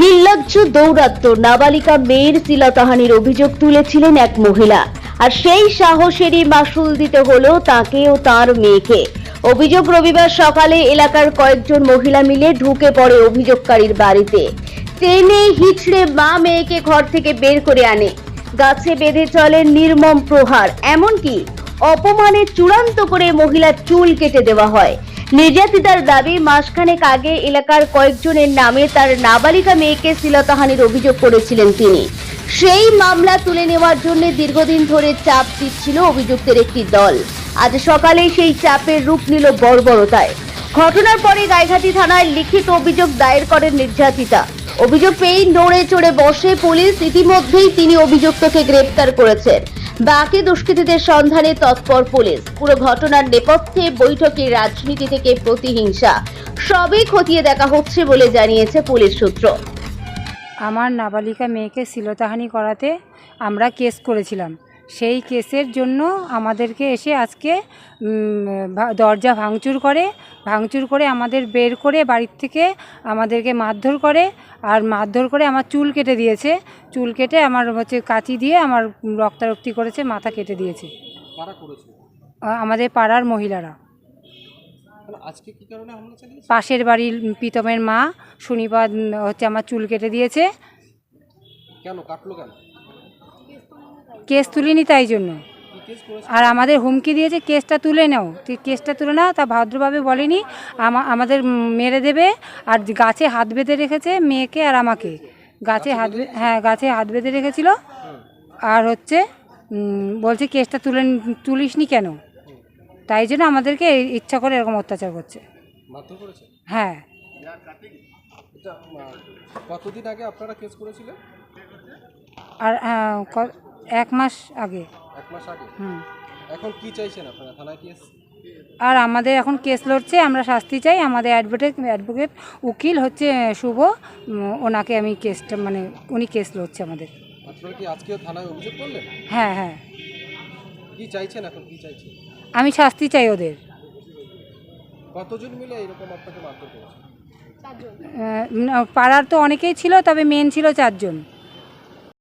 নির্লজ্জ দৌরাত্ম নাবালিকা মেয়ের শিলতাহানির অভিযোগ তুলেছিলেন এক মহিলা। আর সেই সাহসেরই মাসুল দিতে হলো তাকে ও তার মেয়েকে। অভিযোগ রবিবার সকালে এলাকার কয়েকজন মহিলা মিলে ঢুকে পড়ে অভিযোগকারীর বাড়িতে। টেনে হিচড়ে মা মেয়েকে ঘর থেকে বের করে আনে। গাছে বেঁধে চলে নির্মম প্রহার। এমনকি অপমানে চূড়ান্ত করে মহিলার চুল কেটে দেওয়া হয়। নির্যাতিতার দাবি মাসখানেক আগে এলাকার কয়েকজনের নামে তার নাবালিকা মেয়েকে শ্লীলতাহানির অভিযোগ করেছিলেন তিনি। সেই মামলা তুলে নেওয়ার জন্য দীর্ঘদিন ধরে চাপ দিচ্ছিল অভিযুক্তের একটি দল। আজ সকালে সেই চাপের রূপ নিল বর্বরতায়। ঘটনার পরে গাইঘাটি থানায় লিখিত অভিযোগ দায়ের করেন নির্যাতিতা। অভিযোগ পেয়েই নড়ে চড়ে বসে পুলিশ। ইতিমধ্যেই তিনি অভিযুক্তকে গ্রেপ্তার করেছেন। বাকি দুষ্কৃতীদের সন্ধানে তৎপর পুলিশ। পুরো ঘটনার নেপথ্যে বৈঠকে রাজনীতি থেকে প্রতিহিংসা। সবই খতিয়ে দেখা হচ্ছে বলে জানিয়েছে পুলিশ সূত্র। আমার নাবালিকা মেয়েকে শ্লীলতাহানি করাতে আমরা কেস করেছিলাম। সেই কেসের জন্য আমাদেরকে এসে আজকে দরজা ভাঙচুর করে ভাঙচুর করে আমাদের বের করে বাড়ির থেকে আমাদেরকে মারধর করে আর মারধর করে আমার চুল কেটে দিয়েছে। চুল কেটে আমার হচ্ছে কাঁচি দিয়ে আমার রক্তারক্তি করেছে মাথা কেটে দিয়েছে। আমাদের পাড়ার মহিলারা। পাশের বাড়ির প্রীতমের মা শনিবার হচ্ছে আমার চুল কেটে দিয়েছে। কেন? কাটলো কেন? কেস তুলিনি তাই জন্য। আর আমাদের হুমকি দিয়েছে কেসটা তুলে নাও। তুই কেসটা তুলে নাও তা ভদ্রভাবে বলেনি আমা- আমাদের মেরে দেবে আর গাছে হাত বেঁধে রেখেছে মেয়েকে আর আমাকে। গাছে হাত হ্যাঁ গাছে হাত বেঁধে রেখেছিল। আর হচ্ছে বলছে কেসটা তুলে তুলিসনি কেন? তাই জন্য আমাদেরকে ইচ্ছা করে এরকম অত্যাচার করছে। হ্যাঁ। কতদিন আগে আপনারা কেস করেছিলেন? আর ক- এক মাস আগে। এক মাস আগে? হুম। এখন কি চাইছেন আপনারা? থানায় কেস আর আমাদের এখন কেস লড়ছে আমরা শাস্তি চাই। আমাদের অ্যাডভোকেট অ্যাডভোকেট উকিল হচ্ছে শুভ। ওনাকে আমি কেসটা মানে উনি কেস লড়ছে আমাদের। আপনারা কি আজকেও থানায় অভিযোগ করলেন? হ্যাঁ হ্যাঁ। কি চাইছেন এখন? কি চাইছেন? আমি শাস্তি চাই ওদের। কতজন মিলে এরকম আপনাকে মারধর করেছে? পাড়ার তো অনেকেই ছিল তবে মেন ছিল চারজন।